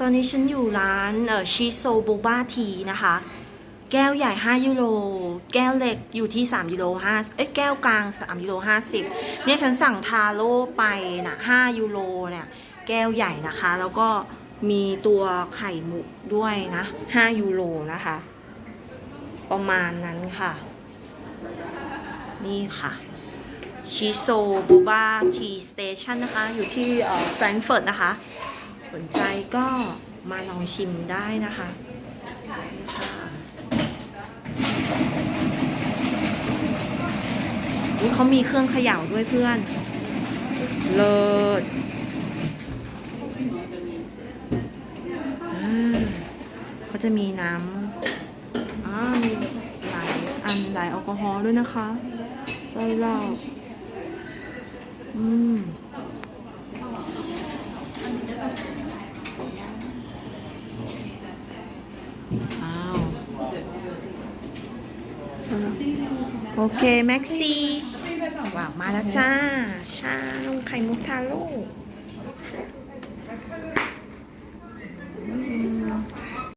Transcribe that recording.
ตอนนี้ฉันอยู่ร้านเอ่อชิโซโบบาทีนะคะ แก้วใหญ่ 5 ยูโร แก้วเล็กอยู่ที่ 3 ยูโร5เอ้ยแก้วกลาง 3 ยูโร 50 เนี่ยฉันสั่งทาโร่ไปนะ5ยูโรเนี่ย แก้วใหญ่นะคะ แล้วก็มีตัวไข่มุกด้วยนะ 5 ยูโรนะคะ ประมาณนั้นค่ะ นี่ค่ะชิโซบูบาทีสเตชันนะคะ อยู่ที่แฟรงก์เฟิร์ตนะคะ สนใจก็มาลองชิมได้นะคะนี่เขามีเครื่องเขย่าด้วยเพื่อน เลิศอ่าเขาจะมีน้ำอ่ามีหลายอันหลายแอลกอฮอล์ด้วยนะคะไส้เหล้าอืม อ้าวเออ โอเค แม็กซี่ว้าว มาแล้วจ้า ชานมไข่มุกทาโร่